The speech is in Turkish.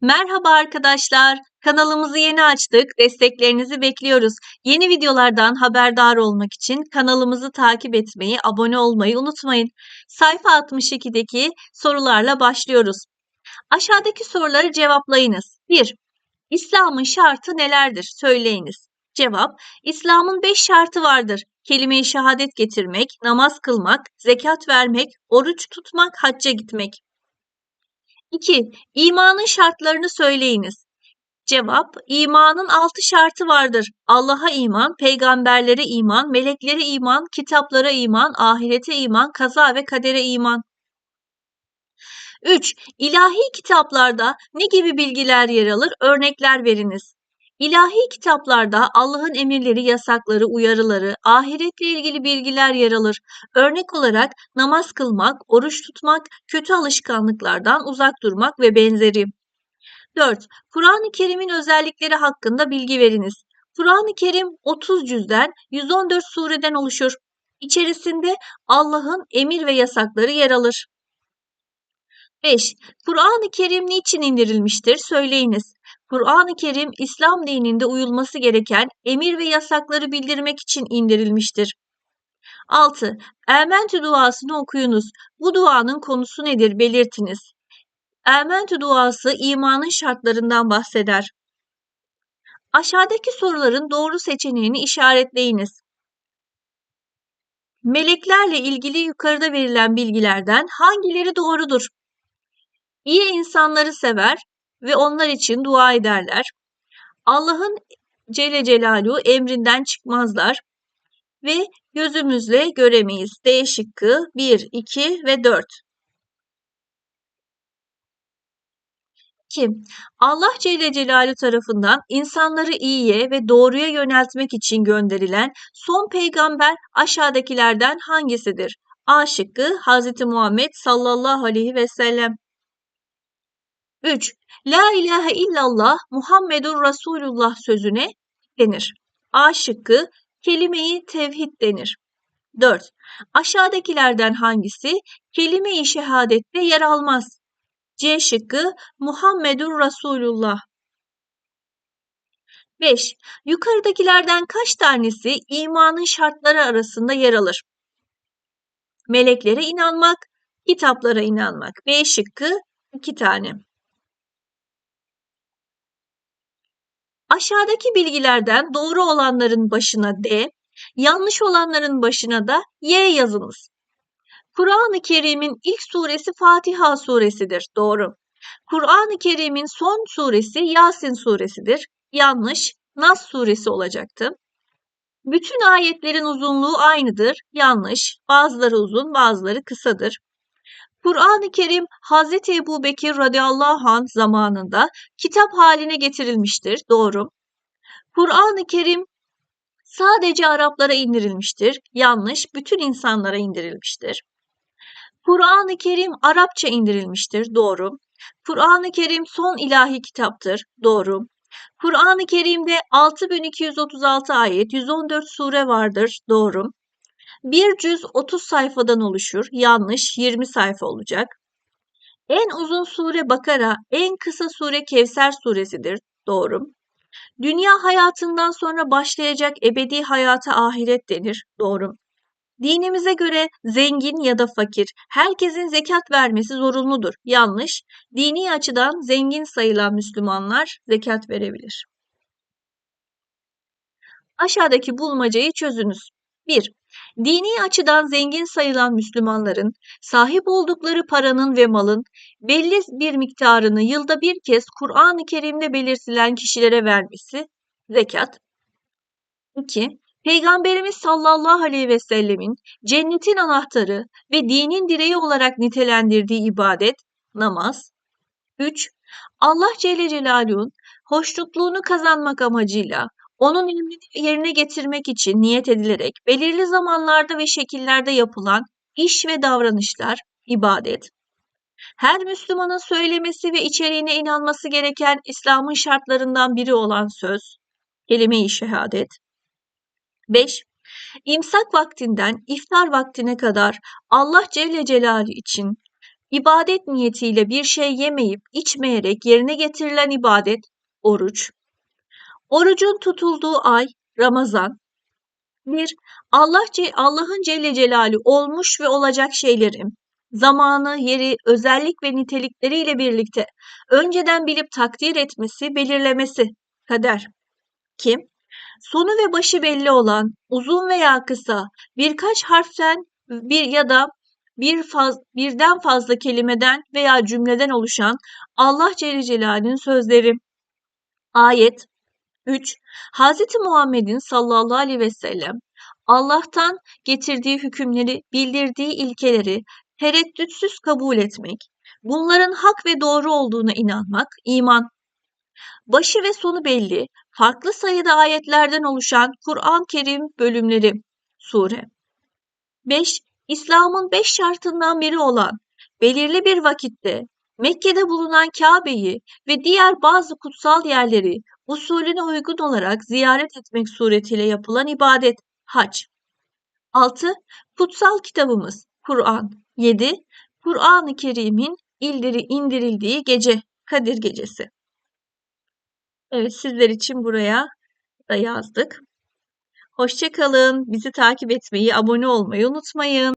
Merhaba arkadaşlar. Kanalımızı yeni açtık. Desteklerinizi bekliyoruz. Yeni videolardan haberdar olmak için kanalımızı takip etmeyi, abone olmayı unutmayın. Sayfa 62'deki sorularla başlıyoruz. Aşağıdaki soruları cevaplayınız. 1. İslam'ın şartı nelerdir? Söyleyiniz. Cevap: İslam'ın 5 şartı vardır. Kelime-i şehadet getirmek, namaz kılmak, zekat vermek, oruç tutmak, hacca gitmek. 2. İmanın şartlarını söyleyiniz. Cevap: İmanın altı şartı vardır. Allah'a iman, peygamberlere iman, meleklere iman, kitaplara iman, ahirete iman, kaza ve kadere iman. 3. İlahi kitaplarda ne gibi bilgiler yer alır? Örnekler veriniz. İlahi kitaplarda Allah'ın emirleri, yasakları, uyarıları, ahiretle ilgili bilgiler yer alır. Örnek olarak namaz kılmak, oruç tutmak, kötü alışkanlıklardan uzak durmak ve benzeri. 4. Kur'an-ı Kerim'in özellikleri hakkında bilgi veriniz. Kur'an-ı Kerim 30 cüzden 114 sureden oluşur. İçerisinde Allah'ın emir ve yasakları yer alır. 5. Kur'an-ı Kerim niçin indirilmiştir? Söyleyiniz. Kur'an-ı Kerim İslam dininde uyulması gereken emir ve yasakları bildirmek için indirilmiştir. 6. Elmentü duasını okuyunuz. Bu duanın konusu nedir belirtiniz. Elmentü duası imanın şartlarından bahseder. Aşağıdaki soruların doğru seçeneğini işaretleyiniz. Meleklerle ilgili yukarıda verilen bilgilerden hangileri doğrudur? İyi insanları sever ve onlar için dua ederler. Allah'ın Celle Celaluhu emrinden çıkmazlar ve gözümüzle göremeyiz. D şıkkı 1, 2 ve 4. 2. Allah Celle Celaluhu tarafından insanları iyiye ve doğruya yöneltmek için gönderilen son peygamber aşağıdakilerden hangisidir? A şıkkı Hz. Muhammed sallallahu aleyhi ve sellem. 3. La ilahe illallah Muhammedur Resulullah sözüne denir. A şıkkı kelime-i tevhid denir. 4. Aşağıdakilerden hangisi kelime-i şehadette yer almaz? C şıkkı Muhammedur Resulullah. 5. Yukarıdakilerden kaç tanesi imanın şartları arasında yer alır? Meleklere inanmak, kitaplara inanmak. B şıkkı 2 tane. Aşağıdaki bilgilerden doğru olanların başına D, yanlış olanların başına da Y yazınız. Kur'an-ı Kerim'in ilk suresi Fatiha suresidir. Doğru. Kur'an-ı Kerim'in son suresi Yasin suresidir. Yanlış. Nas suresi olacaktı. Bütün ayetlerin uzunluğu aynıdır. Yanlış. Bazıları uzun, bazıları kısadır. Kur'an-ı Kerim Hz. Ebu Bekir radıyallahu anh zamanında kitap haline getirilmiştir. Doğru. Kur'an-ı Kerim sadece Araplara indirilmiştir. Yanlış. Bütün insanlara indirilmiştir. Kur'an-ı Kerim Arapça indirilmiştir. Doğru. Kur'an-ı Kerim son ilahi kitaptır. Doğru. Kur'an-ı Kerim'de 6236 ayet, 114 sure vardır. Doğru. Bir cüz 30 sayfadan oluşur. Yanlış 20 sayfa olacak. En uzun sure Bakara, en kısa sure Kevser suresidir. Doğru. Dünya hayatından sonra başlayacak ebedi hayata ahiret denir. Doğru. Dinimize göre zengin ya da fakir herkesin zekat vermesi zorunludur. Yanlış. Dini açıdan zengin sayılan Müslümanlar zekat verebilir. Aşağıdaki bulmacayı çözünüz. 1. Dini açıdan zengin sayılan Müslümanların sahip oldukları paranın ve malın belli bir miktarını yılda bir kez Kur'an-ı Kerim'de belirtilen kişilere vermesi zekat. 2. Peygamberimiz sallallahu aleyhi ve sellemin cennetin anahtarı ve dinin direği olarak nitelendirdiği ibadet namaz. 3. Allah Celle Celaluhu'nun hoşnutluğunu kazanmak amacıyla onun emrini yerine getirmek için niyet edilerek belirli zamanlarda ve şekillerde yapılan iş ve davranışlar ibadet. Her Müslümanın söylemesi ve içeriğine inanması gereken İslam'ın şartlarından biri olan söz, kelime-i şehadet. 5. İmsak vaktinden iftar vaktine kadar Allah Celle Celaluhu için ibadet niyetiyle bir şey yemeyip içmeyerek yerine getirilen ibadet oruç. Orucun tutulduğu ay Ramazan. 1. Allah Allah'ın Celle Celaluhu olmuş ve olacak şeylerin zamanı, yeri, özellik ve nitelikleriyle birlikte önceden bilip takdir etmesi, belirlemesi kader. Kim? Sonu ve başı belli olan, uzun veya kısa, birkaç harften bir ya da bir faz, birden fazla kelimeden veya cümleden oluşan Allah Celle Celaluhu'nun sözleri. Ayet 3. Hz. Muhammed'in sallallahu aleyhi ve sellem Allah'tan getirdiği hükümleri, bildirdiği ilkeleri tereddütsüz kabul etmek, bunların hak ve doğru olduğuna inanmak, iman. Başı ve sonu belli, farklı sayıda ayetlerden oluşan Kur'an-ı Kerim bölümleri, sure. 5. İslam'ın beş şartından biri olan belirli bir vakitte Mekke'de bulunan Kabe'yi ve diğer bazı kutsal yerleri usulüne uygun olarak ziyaret etmek suretiyle yapılan ibadet, hac. 6. Kutsal kitabımız, Kur'an. 7. Kur'an-ı Kerim'in ildiri indirildiği gece, Kadir Gecesi. Evet, sizler için buraya da yazdık. Hoşça kalın. Bizi takip etmeyi, abone olmayı unutmayın.